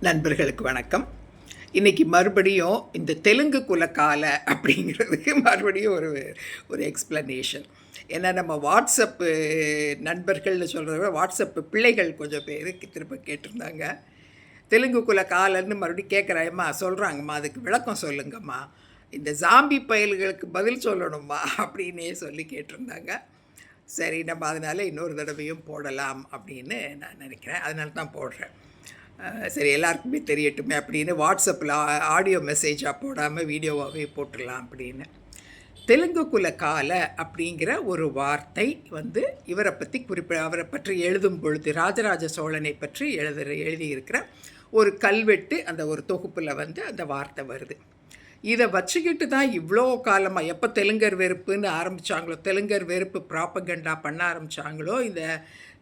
நண்பர்களுக்கு வணக்கம். இன்றைக்கி மறுபடியும் இந்த தெலுங்கு குலக்கால அப்படிங்கிறதுக்கு மறுபடியும் ஒரு ஒரு எக்ஸ்ப்ளனேஷன் ஏன்னா நம்ம வாட்ஸ்அப்பு நண்பர்கள்னு சொல்கிறத விட வாட்ஸ்அப்பு பிள்ளைகள் கொஞ்சம் பேர் திரும்ப கேட்டிருந்தாங்க. தெலுங்கு குல காலன்னு மறுபடியும் கேட்குறாயம்மா சொல்கிறாங்கம்மா அதுக்கு விளக்கம் சொல்லுங்கம்மா. இந்த ஜாம்பி பயல்களுக்கு பதில் சொல்லணுமா அப்படின்னே சொல்லி கேட்டிருந்தாங்க. சரி நம்ம அதனால் இன்னொரு தடவையும் போடலாம் அப்படின்னு நான் நினைக்கிறேன். அதனால தான் போடுறேன். சரி எல்லாருக்குமே தெரியட்டுமே அப்படின்னு வாட்ஸ்அப்பில் ஆடியோ மெசேஜாக போடாமல் வீடியோவாகவே போட்டுடலாம் அப்படின்னு. தெலுங்கு குல கால அப்படிங்கிற ஒரு வார்த்தை வந்து இவரை பற்றி குறிப்பிட அவரை பற்றி எழுதும் பொழுது ராஜராஜ சோழனை பற்றி எழுத எழுதியிருக்கிற ஒரு கல்வெட்டு அந்த ஒரு தொகுப்பில் வந்து அந்த வார்த்தை வருது. இதை வச்சுக்கிட்டு தான் இவ்வளோ காலமாக எப்போ தெலுங்கர் வெறுப்புன்னு ஆரம்பித்தாங்களோ தெலுங்கர் வெறுப்பு ப்ராப்பகண்டா பண்ண ஆரம்பித்தாங்களோ இந்த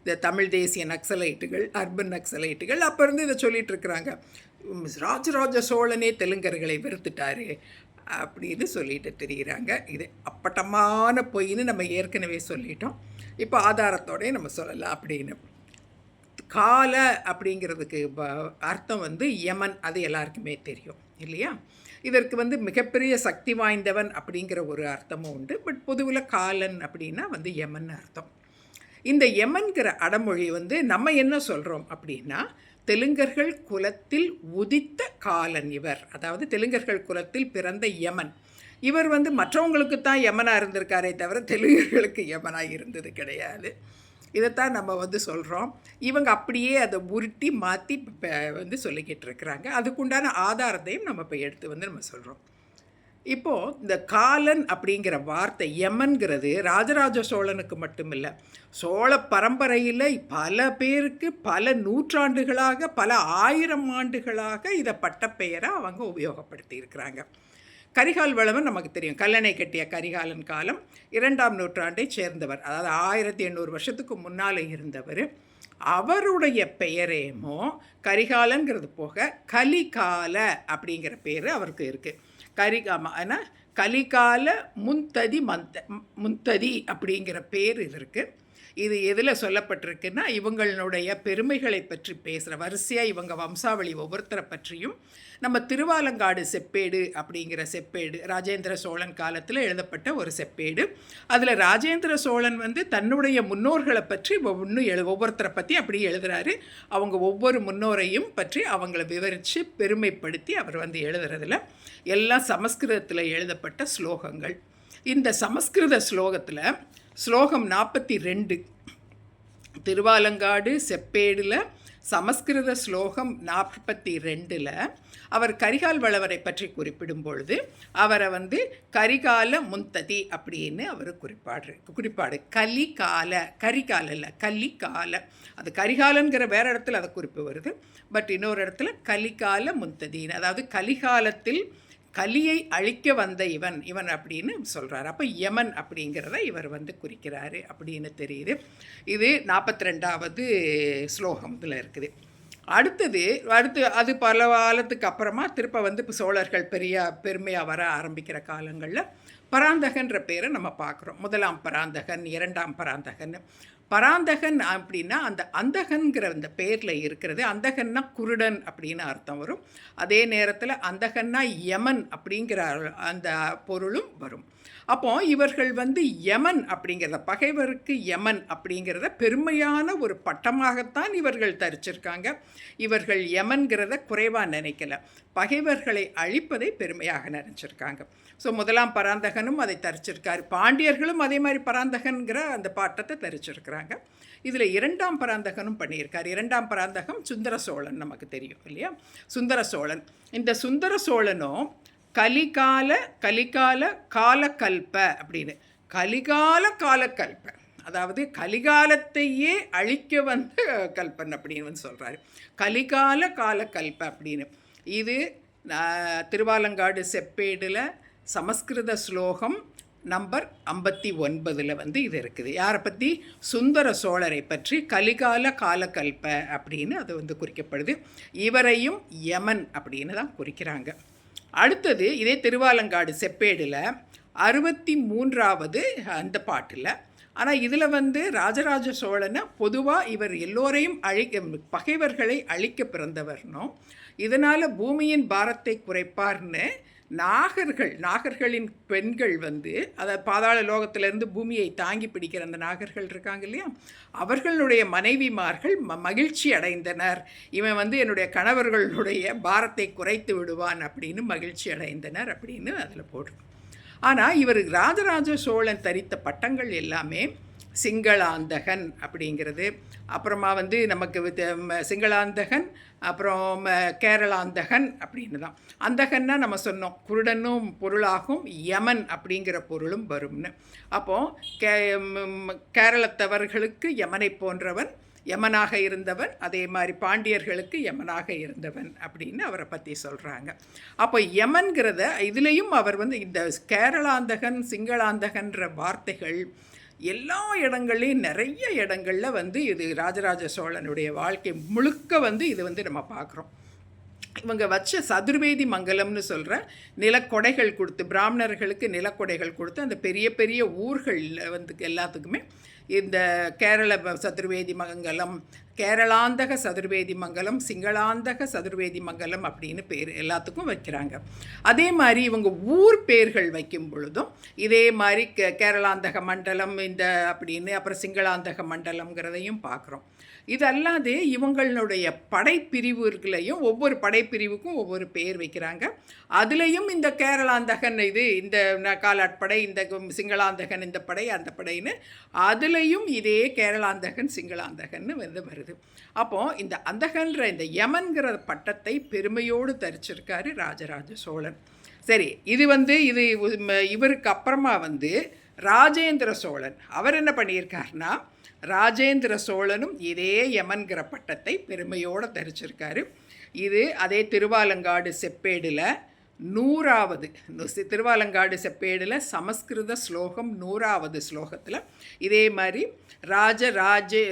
இந்த தமிழ் தேசிய நக்சலைட்டுகள் அர்பன் நக்சலைட்டுகள் அப்போ இருந்து இதை சொல்லிட்டு இருக்கிறாங்க. ராஜராஜ சோழனே தெலுங்கர்களை வெறுத்துட்டாரு அப்படின்னு சொல்லிட்டு தெரிகிறாங்க இது அப்பட்டமான பொய்ன்னு நம்ம ஏற்கனவே சொல்லிட்டோம். இப்போ ஆதாரத்தோடய நம்ம சொல்லலாம் அப்படின்னு. கால அப்படிங்கிறதுக்கு ப- அர்த்தம் வந்து யமன் அது எல்லாருக்குமே தெரியும் இல்லையா? இதற்கு வந்து மிகப்பெரிய சக்தி வாய்ந்தவன் அப்படிங்கிற ஒரு அர்த்தமும் உண்டு. பட் பொதுவில் காலன் அப்படின்னா வந்து யமன் அர்த்தம். இந்த யமன்கிற அடமொழி வந்து நம்ம என்ன சொல்கிறோம் அப்படின்னா தெலுங்கர்கள் குலத்தில் உதித்த காலன் இவர். அதாவது தெலுங்கர்கள் குலத்தில் பிறந்த யமன். இவர் வந்து மற்றவங்களுக்கு தான் யமனாக இருந்திருக்காரே தவிர தெலுங்கர்களுக்கு யமனாக இருந்தது கிடையாது. இதைத்தான் நம்ம வந்து சொல்கிறோம் இவங்க அப்படியே அதை உருட்டி மாற்றி வந்து சொல்லிக்கிட்டு இருக்கிறாங்க. அதுக்குண்டான ஆதாரத்தையும் நம்ம இப்போ எடுத்து வந்து நம்ம சொல்கிறோம் இப்போது இந்த காலன் அப்படிங்கிற வார்த்தை யமன்கிறது ராஜராஜ சோழனுக்கு மட்டுமில்லை. சோழ பரம்பரையில் பல பேருக்கு பல நூற்றாண்டுகளாக பல ஆயிரம் ஆண்டுகளாக இதை பட்டப்பெயரை அவங்க உபயோகப்படுத்தி இருக்கிறாங்க. கரிகால் வளவன் நமக்கு தெரியும். கல்லணை கட்டிய கரிகாலன் காலம் இரண்டாம் நூற்றாண்டைச் சேர்ந்தவர். அதாவது ஆயிரத்தி எண்ணூறு வருஷத்துக்கு முன்னால் இருந்தவர். அவருடைய பெயரேமோ கரிகாலங்கிறது போக கலிகால அப்படிங்கிற பேர் அவருக்கு இருக்குது கரிகாம ஆனால் கலிகால முந்ததி மந்த முந்ததி அப்படிங்கிற பேர் இது இருக்குது இது எதில் சொல்லப்பட்டிருக்குன்னா இவங்களுடைய பெருமைகளை பற்றி பேசுகிற வரிசையாக இவங்க வம்சாவளி ஒவ்வொருத்தரை பற்றியும் நம்ம திருவாலங்காடு செப்பேடு அப்படிங்கிற செப்பேடு ராஜேந்திர சோழன் காலத்தில் எழுதப்பட்ட ஒரு செப்பேடு. அதில் ராஜேந்திர சோழன் வந்து தன்னுடைய முன்னோர்களை பற்றி ஒன்று எழு ஒவ்வொருத்தரை பற்றி அப்படி எழுதுகிறாரு அவங்க ஒவ்வொரு முன்னோரையும் பற்றி அவங்கள விவரித்து பெருமைப்படுத்தி அவர் வந்து எழுதுறதுல எல்லாம் சமஸ்கிருதத்தில் எழுதப்பட்ட ஸ்லோகங்கள். இந்த சமஸ்கிருத ஸ்லோகத்தில் ஸ்லோகம் நாற்பத்தி ரெண்டு. திருவாலங்காடு செப்பேடில் சமஸ்கிருத ஸ்லோகம் நாற்பத்தி ரெண்டில் அவர் கரிகால் வளவரை பற்றி குறிப்பிடும் பொழுது அவரை வந்து கரிகால முந்ததி அப்படின்னு அவர் குறிப்பாடு குறிப்பாடு. கலிகால கரிகால இல்லை கலிகால. அது கரிகாலங்கிற வேற இடத்துல அதை குறிப்பு வருது. பட் இன்னொரு இடத்துல கலிகால முந்ததின்னு. அதாவது கலிகாலத்தில் கலியை அழிக்க வந்த இவன் இவன் அப்படின்னு சொல்கிறார் அப்போ யமன் அப்படிங்கிறத இவர் வந்து குறிக்கிறாரு அப்படின்னு தெரியுது. இது நாற்பத்தி ரெண்டாவது ஸ்லோகத்தில் இருக்குது. அடுத்தது அடுத்து அது பல காலத்துக்கு அப்புறமா திருப்ப வந்து இப்போ சோழர்கள் பெரிய பெருமையாக வர ஆரம்பிக்கிற காலங்களில் பராந்தகன்ற பேரை நம்ம பார்க்குறோம். முதலாம் பராந்தகன் இரண்டாம் பராந்தகன் பராந்தகன் அப்படின்னா அந்த அந்தகன்கிற அந்த பேரில் இருக்கிறது. அந்தகன்னா குருடன் அப்படின்னு அர்த்தம் வரும். அதே நேரத்தில் அந்தகன்னா யமன் அப்படிங்கிற அந்த பொருளும் வரும். அப்போ இவர்கள் வந்து யமன் அப்படிங்கிறத பகைவருக்கு யமன் அப்படிங்கிறத பெருமையான ஒரு பட்டமாகத்தான் இவர்கள் தரிச்சிருக்காங்க. இவர்கள் யமன்கிறத குறைவாக நினைக்கல. பகைவர்களை அழிப்பதை பெருமையாக நினைச்சிருக்காங்க. ஸோ முதலாம் பராந்தகனும் அதை தரிச்சிருக்காரு. பாண்டியர்களும் அதே மாதிரி பராந்தகன்கிற அந்த பாட்டத்தை தரிச்சிருக்கிறாங்க. இதில் இரண்டாம் பராந்தகனும் பண்ணியிருக்கார். இரண்டாம் பராந்தகம் சுந்தர சோழன் நமக்கு தெரியும் இல்லையா? சுந்தர சோழன். இந்த சுந்தர சோழனும் கலிகால கலிகால காலக்கல்ப அப்படின்னு. கலிகால காலக்கல்ப அதாவது கலிகாலத்தையே அழிக்க வந்த கல்பன் அப்படின்னு வந்து சொல்கிறாரு கலிகால காலக்கல்ப அப்படின்னு. இது திருவாலங்காடு செப்பேடில் சமஸ்கிருத ஸ்லோகம் நம்பர் ஐம்பத்தி ஒன்பதில் வந்து இது இருக்குது. யாரை பற்றி சுந்தர சோழரை பற்றி கலிகால காலக்கல்ப அப்படின்னு அது வந்து குறிக்கப்படுது. இவரையும் யமன் அப்படின்னு தான் குறிக்கிறாங்க. அடுத்தது இதே திருவாலங்காடு செப்பேடில் அறுபத்தி மூன்றாவது அந்த பாட்டில். ஆனால் இதில் வந்து ராஜராஜ சோழனை பொதுவாக இவர் எல்லோரையும் அழிக்க பகைவர்களை அழிக்க பிறந்தவர்னும் இதனால் பூமியின் பாரத்தை குறைப்பார்னு நாகர்கள் நாகர்களின் பெண்கள் வந்து அதை பாதாள லோகத்திலிருந்து பூமியை தாங்கி பிடிக்கிற அந்த நாகர்கள் இருக்காங்க இல்லையா? அவர்களுடைய மனைவிமார்கள் ம மகிழ்ச்சி அடைந்தனர். இவன் வந்து என்னுடைய கணவர்களுடைய பாரத்தை குறைத்து விடுவான் அப்படின்னு மகிழ்ச்சி அடைந்தனர் அப்படின்னு அதில் போடுறோம் ஆனால் இவர் ராஜராஜ சோழன் தரித்த பட்டங்கள் எல்லாமே சிங்களாந்தகன் அப்படிங்கிறது. அப்புறமா வந்து நமக்கு சிங்களாந்தகன் அப்புறம் கேரளாந்தகன் அப்படின்னு தான். அந்தகன்னா நம்ம சொன்னோம். குருடனும் பொருளாகும் யமன் அப்படிங்கிற பொருளும் வரும்னு. அப்போது கே கேரளத்தவர்களுக்கு யமனை போன்றவன் யமனாக இருந்தவன் அதே மாதிரி பாண்டியர்களுக்கு யமனாக இருந்தவன் அப்படின்னு அவரை பற்றி சொல்கிறாங்க அப்போ யமன்கிறத இதுலேயும் அவர் வந்து இந்த கேரளாந்தகன் சிங்களாந்தகன்ற வார்த்தைகள் எல்லா இடங்கள்லையும் நிறைய இடங்களில் வந்து இது ராஜராஜ சோழனுடைய வாழ்க்கை முழுக்க வந்து இது வந்து நம்ம பார்க்குறோம். இவங்க வச்ச சதுர்வேதி மங்கலம்னு சொல்கிற நிலக்கொடைகள் கொடுத்து பிராமணர்களுக்கு நிலக்கொடைகள் கொடுத்து அந்த பெரிய பெரிய ஊர்களில் வந்து எல்லாத்துக்குமே இந்த கேரள சதுர்வேதி மங்கலம் கேரளாந்தக சதுர்வேதி மங்கலம் சிங்களாந்தக சதுர்வேதி மங்கலம் அப்படின்னு பேர் எல்லாத்துக்கும் வைக்கிறாங்க. அதே மாதிரி இவங்க ஊர் பேர்கள் வைக்கும் பொழுதும் இதே மாதிரி கே கேரளாந்தக மண்டலம் இந்த அப்படின்னு அப்புறம் சிங்களாந்தக மண்டலம்ங்கிறதையும் பார்க்குறோம். இதல்லாதே இவங்களுடைய படைப்பிரிவுகளையும் ஒவ்வொரு படைப்பிரிவுக்கும் ஒவ்வொரு பேர் வைக்கிறாங்க. அதுலேயும் இந்த கேரளாந்தகன் இது இந்த காலாட்படை இந்த சிங்களாந்தகன் இந்த படை அந்த படைன்னு அதுலேயும் இதே கேரளாந்தகன் சிங்களாந்தகன்னு வந்து வருது. அப்போது இந்த அந்தகன்ற இந்த யமன்கிற பட்டத்தை பெருமையோடு தரிச்சிருக்காரு ராஜராஜ சோழன். சரி இது வந்து இது இவருக்கு அப்புறமா வந்து ராஜேந்திர சோழன். அவர் என்ன பண்ணியிருக்காருனா ராஜேந்திர சோழனும் இதே யமன்கிற பட்டத்தை பெருமையோடு தரிச்சிருக்காரு. இது அதே திருவாலங்காடு செப்பேடில் நூறாவது திருவாலங்காடு செப்பேடில் சமஸ்கிருத ஸ்லோகம் நூறாவது ஸ்லோகத்தில் இதே மாதிரி ராஜ ராஜே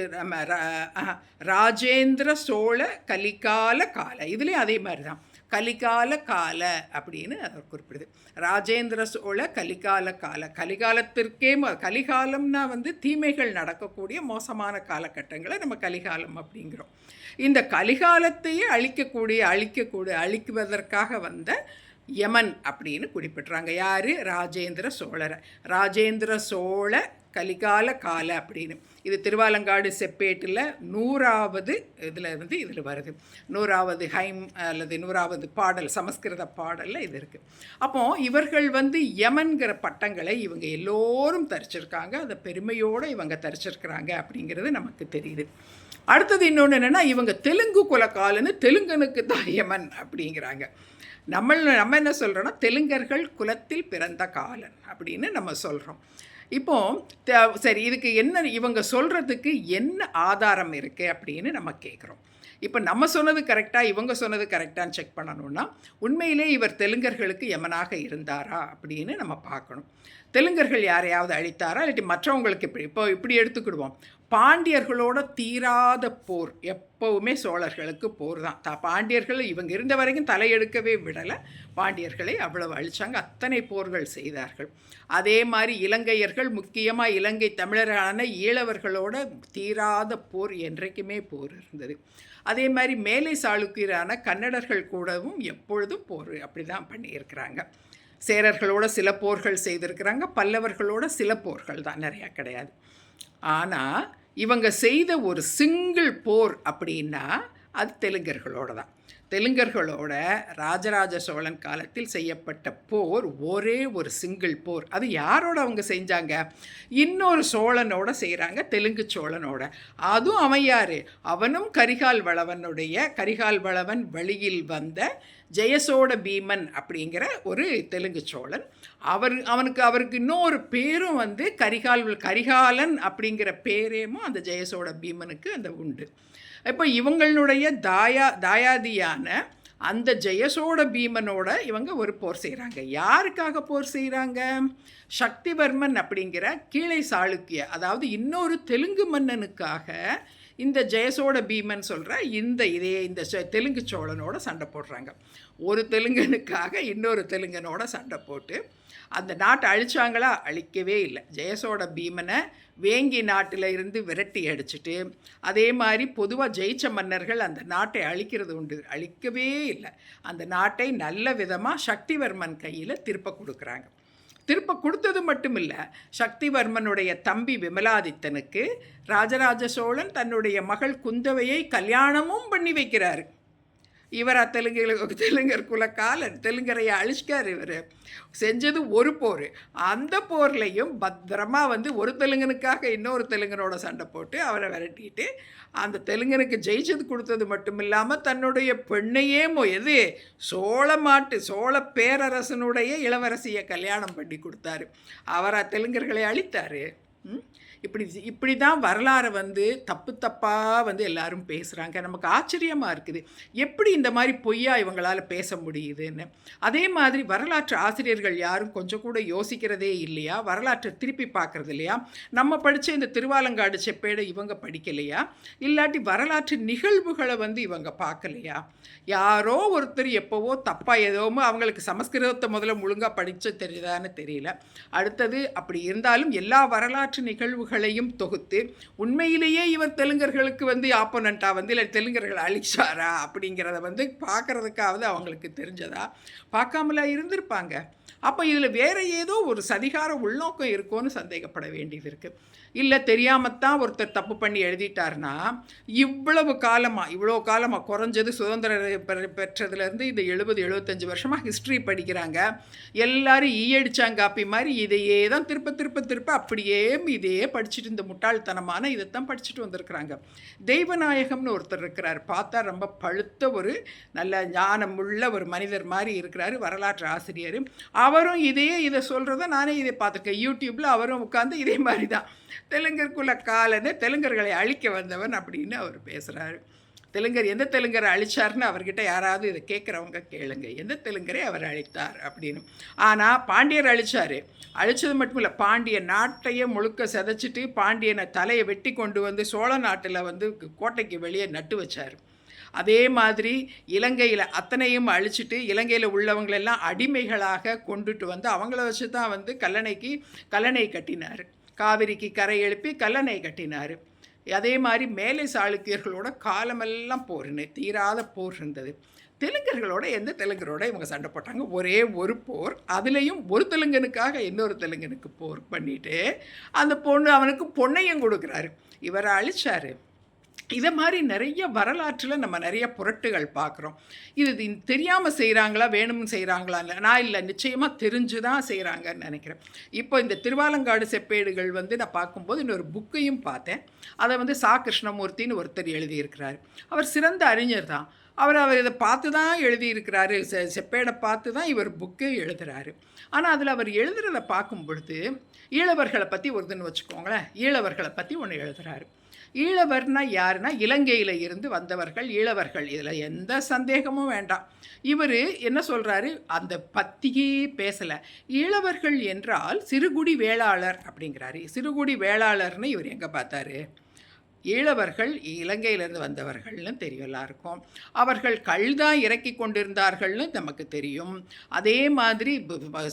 ராஜேந்திர சோழ கலிகால கால இதுலேயும் அதே மாதிரி தான் கலிகால கால அப்படின்னு அதை குறிப்பிடுது. ராஜேந்திர சோழ கலிகால கால. கலிகாலத்திற்கே கலிகாலம்னா வந்து தீமைகள் நடக்கக்கூடிய மோசமான காலகட்டங்களை நம்ம கலிகாலம் அப்படிங்கிறோம். இந்த கலிகாலத்தையே அழிக்கக்கூடிய அழிக்கக்கூடிய அழிக்குவதற்காக வந்த யமன் அப்படின்னு குறிப்பிட்றாங்க. யார்? ராஜேந்திர சோழரை. ராஜேந்திர சோழ கலிகால கால அப்படின்னு. இது திருவாலங்காடு செப்பேட்டில் நூறாவது இதில் இருந்து இதில் வருது. நூறாவது ஹைம் அல்லது நூறாவது பாடல் சமஸ்கிருத பாடலில் இது இருக்குது அப்போது இவர்கள் வந்து யமன்கிற பட்டங்களை இவங்க எல்லோரும் தரிச்சிருக்காங்க. அதை பெருமையோடு இவங்க தரிச்சிருக்கிறாங்க அப்படிங்கிறது நமக்கு தெரியுது. அடுத்தது இன்னொன்று என்னென்னா இவங்க தெலுங்கு குலக்காலன்னு தெலுங்கனுக்கு தான் யமன் அப்படிங்கிறாங்க. நம்ம நம்ம என்ன சொல்கிறோன்னா தெலுங்கர்கள் குலத்தில் பிறந்த காலன் அப்படின்னு நம்ம சொல்கிறோம் இப்போ சரி இதுக்கு என்ன இவங்க சொல்கிறதுக்கு என்ன ஆதாரம் இருக்குது அப்படின்னு நம்ம கேட்குறோம் இப்போ நம்ம சொன்னது கரெக்டாக இவங்க சொன்னது கரெக்டான்னு செக் பண்ணணும்னா உண்மையிலே இவர் தெலுங்கர்களுக்கு யமனாக இருந்தாரா அப்படின்னு நம்ம பார்க்கணும். தெலுங்கர்கள் யாரையாவது அழித்தாரா? இல்லாட்டி மற்றவங்களுக்கு இப்படி இப்போ இப்படி எடுத்துக்கிடுவோம். பாண்டியர்களோட தீராத போர் எப்போவுமே சோழர்களுக்கு போர் தான். த பாண்டியர்கள் இவங்க இருந்த வரைக்கும் தலையெடுக்கவே விடலை. பாண்டியர்களை அவ்வளவு அழித்தாங்க அத்தனை போர்கள் செய்தார்கள். அதே மாதிரி இலங்கையர்கள் முக்கியமாக இலங்கை தமிழரான ஈழவர்களோட தீராத போர் என்றைக்குமே போர் இருந்தது. அதே மாதிரி மேலை சாளுக்கியரான கன்னடர்கள் கூடவும் எப்பொழுதும் போர் அப்படி தான் பண்ணியிருக்கிறாங்க. சேரர்களோட சில போர்கள் செய்திருக்கிறாங்க. பல்லவர்களோட சில போர்கள் தான். நிறையா கிடையாது. ஆனால் இவங்க செய்த ஒரு சிங்கிள் போர் அப்படின்னா அது தெலுங்கர்களோட தான் தெலுங்கர்களோட ராஜராஜ சோழன் காலத்தில் செய்யப்பட்ட போர் ஒரே ஒரு சிங்கிள் போர். அது யாரோட அவங்க செஞ்சாங்க? இன்னொரு சோழனோட செய்கிறாங்க தெலுங்கு சோழனோட. அதுவும் அவன் யார் அவனும் கரிகால் வளவனுடைய கரிகால் வளவன் வழியில் வந்த ஜெயசோட பீமன் அப்படிங்கிற ஒரு தெலுங்கு சோழன். அவர் அவனுக்கு அவருக்கு இன்னொரு பேரும் வந்து கரிகால் கரிகாலன் அப்படிங்கிற பேரேமும் அந்த ஜெயசோட பீமனுக்கு அந்த உண்டு. இப்போ இவங்களுடைய தாயா தாயாதியான அந்த ஜெயசோட பீமனோட இவங்க ஒரு போர் செய்கிறாங்க யாருக்காக போர் செய்கிறாங்க சக்திவர்மன் அப்படிங்கிற கீழே சாளுக்கிய அதாவது இன்னொரு தெலுங்கு மன்னனுக்காக இந்த ஜெயசோட பீமன் சொல்கிற இந்த இதே இந்த தெலுங்கு சோழனோட சண்டை போடுறாங்க. ஒரு தெலுங்கனுக்காக இன்னொரு தெலுங்கனோட சண்டை போட்டு அந்த நாட்டை அழிச்சாங்களா? அழிக்கவே இல்லை. ஜெயசோட பீமனை வேங்கி நாட்டில் இருந்து விரட்டி அடிச்சுட்டு அதே மாதிரி பொதுவாக ஜெயிச்ச மன்னர்கள் அந்த நாட்டை அழிக்கிறது உண்டு. அழிக்கவே இல்லை. அந்த நாட்டை நல்ல விதமாக சக்திவர்மன் கையில் திருப்ப கொடுக்குறாங்க. திருப்ப கொடுத்தது மட்டும் இல்லை சக்திவர்மனுடைய தம்பி விமலாதித்தனுக்கு ராஜராஜ சோழன் தன்னுடைய மகள் குந்தவையை கல்யாணமும் பண்ணி வைக்கிறாரு. இவரா தெலுங்கு தெலுங்கர் குலக்காலன் தெலுங்கரையை அழிச்சிக்கார் இவர். செஞ்சது ஒரு போர். அந்த போர்லையும் பத்திரமா வந்து ஒரு தெலுங்கனுக்காக இன்னொரு தெலுங்கனோட சண்டை போட்டு அவரை விரட்டிட்டு அந்த தெலுங்கனுக்கு ஜெயிச்சது கொடுத்தது மட்டும் இல்லாமல் தன்னுடைய பெண்ணையே எது? சோழ மாட்டு சோழ பேரரசனுடைய இளவரசியை கல்யாணம் பண்ணி கொடுத்தாரு. அவரா தெலுங்கர்களை அழித்தார். ம்? இப்படி இப்படி தான் வரலாறை வந்து தப்பு தப்பாக வந்து எல்லாரும் பேசுகிறாங்க நமக்கு ஆச்சரியமாக இருக்குது. எப்படி இந்த மாதிரி பொய்யா இவங்களால் பேச முடியுதுன்னு. அதே மாதிரி வரலாற்று ஆசிரியர்கள் யாரும் கொஞ்சம் கூட யோசிக்கிறதே இல்லையா? வரலாற்றை திருப்பி பார்க்கறது இல்லையா? நம்ம படித்த இந்த திருவாலங்காடு செப்பேடை இவங்க படிக்கலையா? இல்லாட்டி வரலாற்று நிகழ்வுகளை வந்து இவங்க பார்க்கலையா? யாரோ ஒருத்தர் எப்போவோ தப்பாக ஏதோமோ அவங்களுக்கு சமஸ்கிருதத்தை முதல்ல முழுங்காக படித்து தெரியுதான்னு தெரியல. அடுத்தது அப்படி இருந்தாலும் எல்லா வரலாற்று நிகழ்வுகள் நிகழ்வுகளையும் தொகுத்து உண்மையிலேயே இவர் தெலுங்கர்களுக்கு வந்து ஆப்போனண்ட்டாக வந்து இல்லை தெலுங்கர்கள் அழிச்சாரா அப்படிங்கிறத வந்து பார்க்கறதுக்காவது அவங்களுக்கு தெரிஞ்சதா? பார்க்காமலா இருந்திருப்பாங்க. அப்போ இதில் வேற ஏதோ ஒரு சதிகார உள்நோக்கம் இருக்கும்னு சந்தேகப்பட வேண்டியது இருக்குது இல்லை தெரியாமத்தான் ஒருத்தர் தப்பு பண்ணி எழுதிட்டாருன்னா இவ்வளவு காலமாக இவ்வளோ காலமாக குறைஞ்சது சுதந்திர பெற்றதுலேருந்து இந்த எழுபது எழுபத்தஞ்சு வருஷமாக ஹிஸ்ட்ரி படிக்கிறாங்க. எல்லாரும் ஈயடிச்சாங்காப்பி மாதிரி இதையே தான் திருப்ப திருப்ப திருப்ப அப்படியே இதையே படிச்சுட்டு இந்த முட்டாள்தனமான இதைத்தான் படிச்சுட்டு வந்திருக்கிறாங்க. தெய்வநாயகம்னு ஒருத்தர் இருக்கிறார். பார்த்தா ரொம்ப பழுத்த ஒரு நல்ல ஞானமுள்ள ஒரு மனிதர் மாதிரி இருக்கிறாரு வரலாற்று ஆசிரியர். அவரும் இதையே இதை சொல்கிறத நானே இதை பார்த்துருக்கேன். யூடியூப்பில் அவரும் உட்காந்து இதே மாதிரி தான். தெலுங்கர் குல காலன்னு தெலுங்கர்களை அழிக்க வந்தவன் அப்படின்னு அவர் பேசுகிறாரு தெலுங்கர் எந்த தெலுங்கரை அழிச்சார்னு அவர்கிட்ட யாராவது இதை கேட்குறவங்க கேளுங்க. எந்த தெலுங்கரை அவர் அழித்தார் அப்படின்னு. ஆனால் பாண்டியர் அழித்தார் அழிச்சது மட்டும் இல்லை பாண்டிய நாட்டையே முழுக்க செதைச்சிட்டு பாண்டியனை தலையை வெட்டி கொண்டு வந்து சோழ நாட்டில் வந்து கோட்டைக்கு வெளியே நட்டு வச்சார். அதே மாதிரி இலங்கையில் அத்தனையும் அழிச்சிட்டு இலங்கையில் உள்ளவங்களெல்லாம் அடிமைகளாக கொண்டுட்டு வந்து அவங்கள வச்சு தான் வந்து கல்லணைக்கு கல்லணை கட்டினார். காவிரிக்கு கரை எழுப்பி கல்லணை கட்டினார். அதே மாதிரி மேலை சாளுக்கியர்களோட காலமெல்லாம் போர்னு தீராத போர் இருந்தது. தெலுங்கர்களோட எந்த தெலுங்கரோட இவங்க சண்டை போட்டாங்க? ஒரே ஒரு போர். அதுலேயும் ஒரு தெலுங்கனுக்காக இன்னொரு தெலுங்கனுக்கு போர் பண்ணிவிட்டு அந்த பொண்ணு அவனுக்கு பொண்ணையும் கொடுக்குறாரு. இவரை அழிச்சாரு. இதை மாதிரி நிறைய வரலாற்றில் நம்ம நிறைய புரட்டுகள் பார்க்குறோம் இது தெரியாமல் செய்கிறாங்களா வேணும்னு செய்கிறாங்களா இல்லை நான் இல்லை நிச்சயமாக தெரிஞ்சு தான் செய்கிறாங்கன்னு நினைக்கிறேன். இப்போ இந்த திருவாலங்காடு செப்பேடுகள் வந்து நான் பார்க்கும்போது இன்னொரு புக்கையும் பார்த்தேன். அதை வந்து சா. கிருஷ்ணமூர்த்தின்னு ஒருத்தர் எழுதியிருக்கிறார். அவர் சிறந்த அறிஞர் தான். அவர் அவர் இதை பார்த்து தான் எழுதியிருக்கிறாரு. செ செப்பேடை பார்த்து தான் இவர் புக்கு எழுதுகிறாரு ஆனால் அதில் அவர் எழுதுறதை பார்க்கும் பொழுது ஈழவர்களை பற்றி ஒருதுன்னு வச்சுக்கோங்களேன். ஈழவர்களை பற்றி ஒன்று எழுதுறாரு. ஈழவர்னா யாருன்னா இலங்கையில் இருந்து வந்தவர்கள் ஈழவர்கள் இதில் எந்த சந்தேகமும் வேண்டாம். இவர் என்ன சொல்கிறாரு அந்த பத்தியே பேசலை. ஈழவர்கள் என்றால் சிறுகுடி வேளாளர் அப்படிங்கிறாரு. சிறுகுடி வேளாளர்னு இவர் எங்கே பார்த்தாரு? ஈழவர்கள் இலங்கையிலேருந்து வந்தவர்கள்னு தெரியும் எல்லாருக்கும் அவர்கள் கல் தான் இறக்கி கொண்டிருந்தார்கள்னு நமக்கு தெரியும். அதே மாதிரி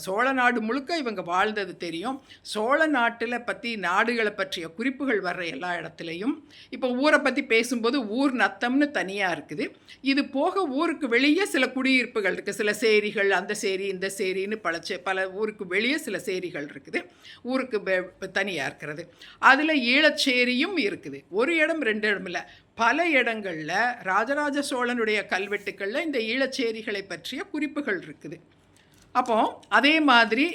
சோழ நாடு முழுக்க இவங்க வாழ்ந்தது தெரியும். சோழ நாட்டில் பற்றி நாடுகளை பற்றிய குறிப்புகள் வர்ற எல்லா இடத்துலையும். இப்போ ஊரை பற்றி பேசும்போது ஊர் நத்தம்னு தனியாக இருக்குது. இது போக ஊருக்கு வெளியே சில குடியிருப்புகள் இருக்குது சில சேரிகள் அந்த சேரி இந்த சேரின்னு பல பல ஊருக்கு வெளியே சில சேரிகள் இருக்குது. ஊருக்கு தனியாக இருக்கிறது. அதில் ஈழச்சேரியும் இருக்குது. ஒரு இடம் ரெண்டு இடம் இல்லை. பல இடங்களில் ராஜராஜ சோழனுடைய கல்வெட்டுக்களில் இந்த ஈழச்சேரிகளை பற்றிய குறிப்புகள் இருக்குது. அப்போ அதே மாதிரி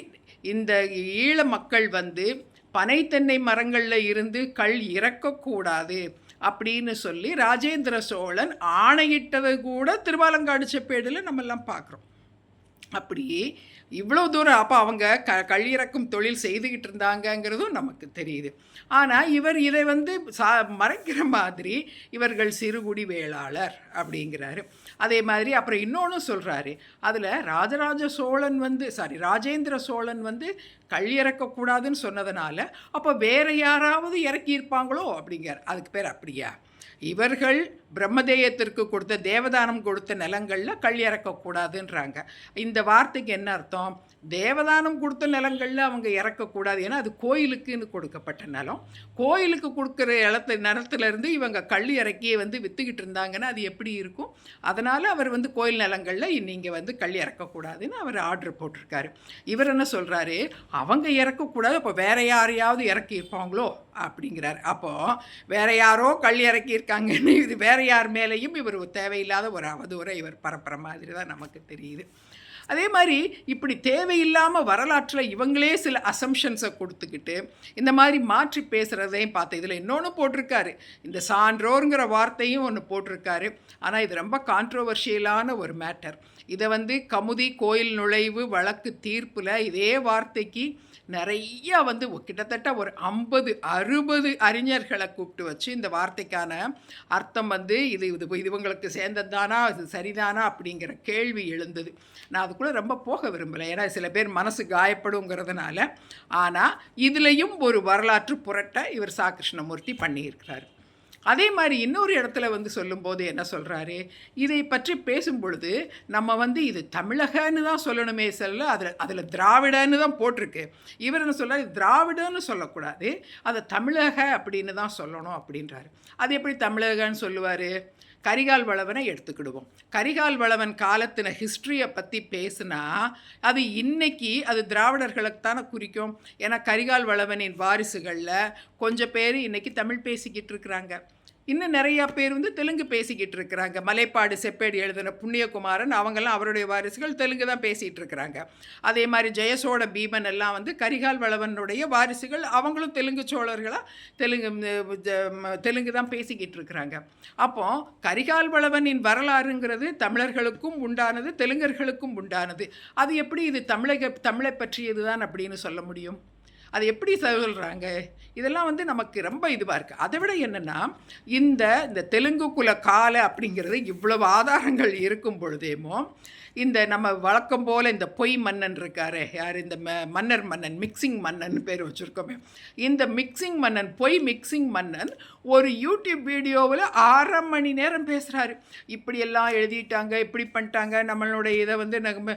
இந்த ஈழ மக்கள் வந்து பனை தென்னை மரங்களில் இருந்து கல் இறக்கக்கூடாது அப்படின்னு சொல்லி ராஜேந்திர சோழன் ஆணையிட்டதை கூட திருவாலங்காடு செப்பேடில் நம்மெல்லாம் பார்க்குறோம் அப்படியே இவ்வளோ தூரம் அப்போ அவங்க க கழியிறக்கும் தொழில் செய்துக்கிட்டு இருந்தாங்கங்கிறதும் நமக்கு தெரியுது. ஆனால் இவர் இதை வந்து சா மறைக்கிற மாதிரி இவர்கள் சிறுகுடி வேளாளர் அப்படிங்கிறாரு. அதே மாதிரி அப்புறம் இன்னொன்று சொல்கிறாரு அதில் ராஜராஜ சோழன் வந்து சாரி ராஜேந்திர சோழன் வந்து கல்லிறக்கக்கூடாதுன்னு சொன்னதுனால அப்போ வேற யாராவது இறக்கியிருப்பாங்களோ அப்படிங்கிறார். அதுக்கு பேர் அப்படியா? இவர்கள் பிரம்மதேயத்திற்கு கொடுத்த தேவதானம் கொடுத்த நிலங்களில் கள் இறக்கக்கூடாதுன்றாங்க. இந்த வார்த்தைக்கு என்ன அர்த்தம்? தேவதானம் கொடுத்த நிலங்களில் அவங்க இறக்கக்கூடாது. ஏன்னா அது கோயிலுக்குன்னு கொடுக்கப்பட்ட நிலம். கோயிலுக்கு கொடுக்குற இடத்து நிலத்துலேருந்து இவங்க கல் இறக்கியே வந்து விற்றுக்கிட்டு இருந்தாங்கன்னா அது எப்படி இருக்கும்? அதனால் அவர் வந்து கோயில் நிலங்களில் நீங்கள் வந்து கல் இறக்கக்கூடாதுன்னு அவர் ஆர்டர் போட்டிருக்காரு. இவர் என்ன சொல்கிறாரு அவங்க இறக்கக்கூடாது அப்போ வேற யாரையாவது இறக்கியிருப்பாங்களோ? அப்படிங்கிறார். அப்போது வேற யாரோ கல் இறக்கியிருக்காங்கன்னு இது வேற யார் மேலேயும் இவர் தேவையில்லாத ஒரு அவதூறை இவர் பரப்புகிற மாதிரி தான் நமக்கு தெரியுது. அதே மாதிரி இப்படி தேவையில்லாமல் வரலாற்றில் இவங்களே சில அசம்ஷன்ஸை கொடுத்துக்கிட்டு இந்த மாதிரி மாற்றி பேசுகிறதையும் பார்த்து இதில் இன்னொன்று போட்டிருக்காரு. இந்த சான்றோருங்கிற வார்த்தையும் ஒன்று போட்டிருக்காரு. ஆனால் இது ரொம்ப கான்ட்ரோவர்ஷியலான ஒரு மேட்டர் இதை வந்து கமுதி கோயில் நுழைவு வழக்கு தீர்ப்பில் இதே வார்த்தைக்கு நிறையா வந்து கிட்டத்தட்ட ஒரு ஐம்பது அறுபது அறிஞர்களை கூப்பிட்டு வச்சு இந்த வார்த்தைக்கான அர்த்தம் வந்து இது இது இவங்களுக்கு சேர்ந்ததானா இது சரிதானா அப்படிங்கிற கேள்வி எழுந்தது. நான் அதுக்குள்ளே ரொம்ப போக விரும்பலை. ஏன்னா சில பேர் மனசு காயப்படுங்கிறதுனால. ஆனால் இதுலேயும் ஒரு வரலாற்று புரட்டை இவர் சா கிருஷ்ணமூர்த்தி பண்ணியிருக்கிறார். அதே மாதிரி இன்னொரு இடத்துல வந்து சொல்லும்போது என்ன சொல்கிறாரு இதை பற்றி பேசும் பொழுது நம்ம வந்து இது தமிழகன்னு தான் சொல்லணுமே சொல்ல அதில் அதில் திராவிடன்னு தான் போட்டிருக்கு. இவர் என்ன சொல்கிறார் திராவிடன்னு சொல்லக்கூடாது. அதை தமிழக அப்படின்னு தான் சொல்லணும் அப்படின்றாரு. அது எப்படி தமிழகன்னு சொல்லுவார்? கரிகால் வளவனை எடுத்துக்கிடுவோம். கரிகால் வளவன் காலத்தின ஹிஸ்ட்ரியை பற்றி பேசுனா அது இன்னைக்கு அது திராவிடர்களுக்கு தானே குறிக்கும். ஏன்னா கரிகால் வளவனின் வாரிசுகளில் கொஞ்சம் பேர் இன்றைக்கி தமிழ் பேசிக்கிட்டு இருக்கிறாங்க. இன்னும் நிறையா பேர் வந்து தெலுங்கு பேசிக்கிட்டு இருக்கிறாங்க. மலைப்பாடு செப்பேடு எழுதின புண்ணியகுமாரன் அவங்கெல்லாம் அவருடைய வாரிசுகள் தெலுங்கு தான் பேசிகிட்டு இருக்கிறாங்க. அதே மாதிரி ஜெயசோட பீமன் எல்லாம் வந்து கரிகால் வளவனுடைய வாரிசுகள் அவங்களும் தெலுங்கு சோழர்களாக தெலுங்கு தெலுங்கு தான் பேசிக்கிட்டு இருக்கிறாங்க. அப்போ கரிகால் வளவனின் வரலாறுங்கிறது தமிழர்களுக்கும் உண்டானது தெலுங்கர்களுக்கும் உண்டானது. அது எப்படி இது தமிழக தமிழை பற்றியது தான் அப்படின்னு சொல்ல முடியும்? அது எப்படி சொல்கிறாங்க இதெல்லாம் வந்து நமக்கு ரொம்ப இதுவாக இருக்குது அதை விட என்னென்னா இந்த இந்த தெலுங்கு குல காலை அப்படிங்கிறது இவ்வளவு ஆதாரங்கள் இருக்கும் பொழுதேமோ இந்த நம்ம வழக்கம் போல் இந்த பொய் மன்னன் இருக்காரு யார்? இந்த ம மன்னர் மன்னன் மிக்சிங் மன்னன் பேர் வச்சுருக்கோமே. இந்த மிக்சிங் மன்னன் பொய் மிக்சிங் மன்னன் ஒரு யூடியூப் வீடியோவில் அரை மணி நேரம் பேசுகிறாரு இப்படியெல்லாம் எழுதிட்டாங்க இப்படி பண்ணிட்டாங்க நம்மளுடைய இதை வந்து நம்ம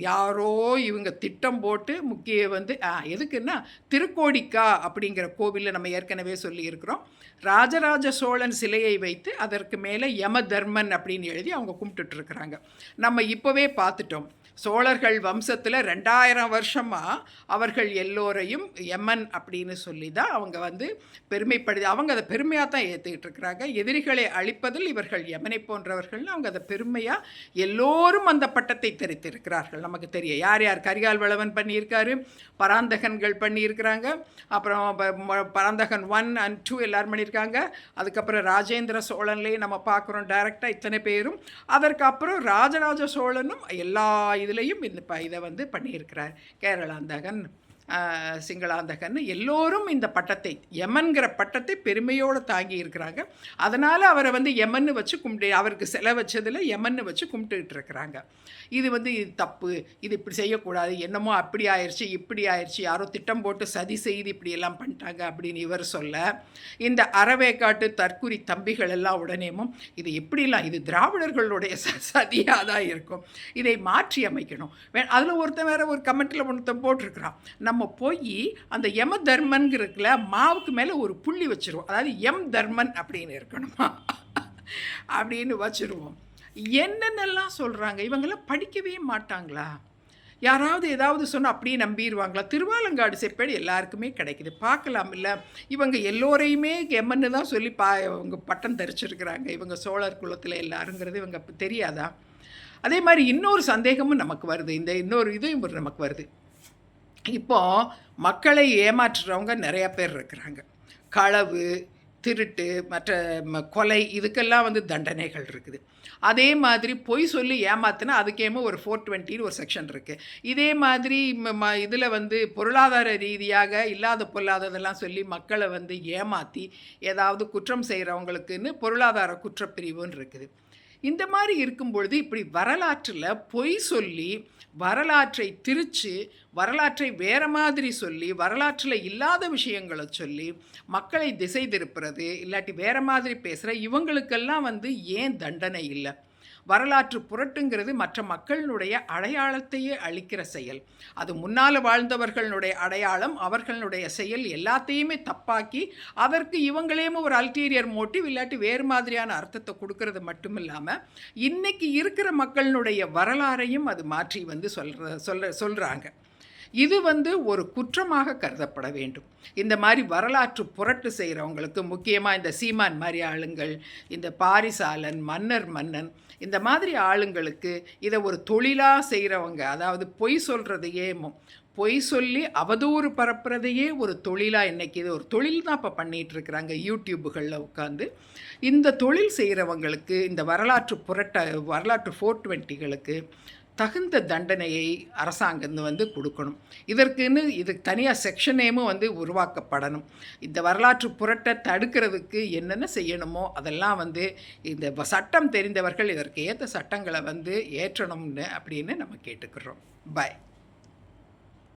யாரோ இவங்க திட்டம் போட்டு முக்கிய வந்து எதுக்குன்னா திருக்கோடிக்கா அப்படிங்கிற கோவிலில் நம்ம ஏற்கனவே சொல்லியிருக்கிறோம். ராஜராஜ சோழன் சிலையை வைத்து அதற்கு மேலே யம தர்மன் அப்படின்னு எழுதி அவங்க கும்பிட்டுட்ருக்குறாங்க நம்ம இப்போவே பார்த்துட்டோம். சோழர்கள் வம்சத்தில் ரெண்டாயிரம் வருஷமாக அவர்கள் எல்லோரையும் எமன் அப்படின்னு சொல்லி தான் அவங்க வந்து பெருமைப்படுது. அவங்க அதை பெருமையாக தான் ஏற்றுக்கிட்டு இருக்கிறாங்க. எதிரிகளை அழிப்பதில் இவர்கள் எமனை போன்றவர்கள்னு அவங்க அதை பெருமையாக எல்லோரும் அந்த பட்டத்தை தெரித்திருக்கிறார்கள். நமக்கு தெரியும். யார் யார் கரிகால் வளவன் பண்ணியிருக்காரு? பராந்தகன்கள் பண்ணியிருக்கிறாங்க. அப்புறம் பராந்தகன் ஒன் அண்ட் டூ எல்லோரும் பண்ணியிருக்காங்க. அதுக்கப்புறம் ராஜேந்திர சோழன்லேயே நம்ம பார்க்குறோம் டைரெக்டாக இத்தனை பேரும். அதற்கப்புறம் ராஜராஜ சோழனும் எல்லா இதுலேயும் இந்த ப இதை வந்து பண்ணியிருக்கிறார். கேரளாந்தகன் சிங்களாந்தகன் எல்லோரும் இந்த பட்டத்தை யமன்கிற பட்டத்தை பெருமையோடு தாங்கி இருக்கிறாங்க. அதனால் அவரை வந்து யமன்னு வச்சு கும்பிட்டு அவருக்கு சிலை வச்சதில் யமன்னு வச்சு கும்பிட்டுக்கிட்டு இருக்கிறாங்க. இது வந்து இது தப்பு இது இப்படி செய்யக்கூடாது என்னமோ அப்படி ஆயிடுச்சு இப்படி ஆயிடுச்சு யாரோ திட்டம் போட்டு சதி செய்து இப்படியெல்லாம் பண்ணிட்டாங்க அப்படின்னு இவர் சொல்ல இந்த அறவேக்காட்டு தற்குறி தம்பிகள் எல்லாம் உடனேமும் இது எப்படிலாம் இது திராவிடர்களுடைய ச சதியாக தான் இருக்கும் இதை மாற்றி அமைக்கணும் அதில் ஒருத்தன் வேற ஒரு கமெண்ட்டில் ஒருத்தன் போட்டிருக்கிறான் நம்ம நம்ம போய் அந்த யம தர்மன்கிறதுல மாவுக்கு மேலே ஒரு புள்ளி வச்சுருவோம். அதாவது எம் தர்மன் அப்படின்னு இருக்கணுமா? அப்படின்னு வச்சுருவோம். என்னென்னலாம் சொல்கிறாங்க இவங்கெல்லாம் படிக்கவே மாட்டாங்களா? யாராவது ஏதாவது சொன்னால் அப்படியே நம்பிடுவாங்களா திருவாலங்காடு செப்பேடு எல்லாருக்குமே கிடைக்குது. பார்க்கலாம் இல்லை இவங்க எல்லோரையுமே எம்மன்னு தான் சொல்லி பா இவங்க பட்டம் தரிச்சிருக்கிறாங்க. இவங்க சோழர் குலத்தில் எல்லாருங்கிறது இவங்க தெரியாதா? அதே மாதிரி இன்னொரு சந்தேகமும் நமக்கு வருது. இந்த இன்னொரு இதுவும் நமக்கு வருது. இப்போ மக்களை ஏமாற்றுறவங்க நிறையா பேர் இருக்கிறாங்க. களவு திருட்டு மற்ற கொலை இதுக்கெல்லாம் வந்து தண்டனைகள் இருக்குது. அதே மாதிரி பொய் சொல்லி ஏமாத்தினா அதுக்கேமோ ஒரு ஃபோர் டுவெண்ட்டின்னு ஒரு செக்ஷன் இருக்குது இதே மாதிரி ம இதில் வந்து பொருளாதார ரீதியாக இல்லாத பொல்லாததெல்லாம் சொல்லி மக்களை வந்து ஏமாற்றி ஏதாவது குற்றம் செய்கிறவங்களுக்குன்னு பொருளாதார குற்றப்பிரிவுன்னு இருக்குது. இந்த மாதிரி இருக்கும் பொழுது இப்படி வரலாற்றில் பொய் சொல்லி வரலாற்றை திரித்து வரலாற்றை வேறு மாதிரி சொல்லி வரலாற்றில் இல்லாத விஷயங்களை சொல்லி மக்களை திசை திருப்புறது இல்லாட்டி வேறு மாதிரி பேசுகிற இவங்களுக்கெல்லாம் வந்து ஏன் தண்டனை இல்லை? வரலாற்று புரட்டுங்கிறது மற்ற மக்களினுடைய அடையாளத்தையே அழிக்கிற செயல். அது முன்னால் வாழ்ந்தவர்களுடைய அடையாளம் அவர்களுடைய செயல் எல்லாத்தையுமே தப்பாக்கி அதற்கு இவங்களேமே ஒரு அல்டீரியர் மோட்டிவ் இல்லாட்டி வேறு மாதிரியான அர்த்தத்தை கொடுக்கறது மட்டும் இல்லாமல் இன்னைக்கு இருக்கிற மக்களினுடைய வரலாறையும் அது மாற்றி வந்து சொல்கிற சொல்ல சொல்கிறாங்க இது வந்து ஒரு குற்றமாக கருதப்பட வேண்டும். இந்த மாதிரி வரலாற்று புரட்டு செய்கிறவங்களுக்கு முக்கியமாக இந்த சீமான் மாதிரி ஆளுங்கள் இந்த பாரிசாலன் மன்னர் மன்னன் இந்த மாதிரி ஆளுங்களுக்கு இதை ஒரு தொழிலாக செய்கிறவங்க அதாவது பொய் சொல்கிறதையே பொய் சொல்லி அவதூறு பரப்புறதையே ஒரு தொழிலாக இன்றைக்கி இது ஒரு தொழில் தான் இப்போ பண்ணிகிட்டு இருக்கிறாங்க யூடியூப்புகளில் உட்காந்து இந்த தொழில் செய்கிறவங்களுக்கு இந்த வரலாற்று புரட்ட வரலாற்று ஃபோர் டுவெண்ட்டிகளுக்கு தகுந்த தண்டனையை அரசாங்கம் வந்து கொடுக்கணும். இதற்குன்னு இதுக்கு தனியாக செக்ஷன் நேமும் வந்து உருவாக்கப்படணும். இந்த வரலாற்று புரட்டை தடுக்கிறதுக்கு என்னென்ன செய்யணுமோ அதெல்லாம் வந்து இந்த சட்டம் தெரிந்தவர்கள் இதற்கு ஏற்ற சட்டங்களை வந்து ஏற்றணும்னு அப்படின்னு நம்ம கேட்டுக்கிறோம். பாய்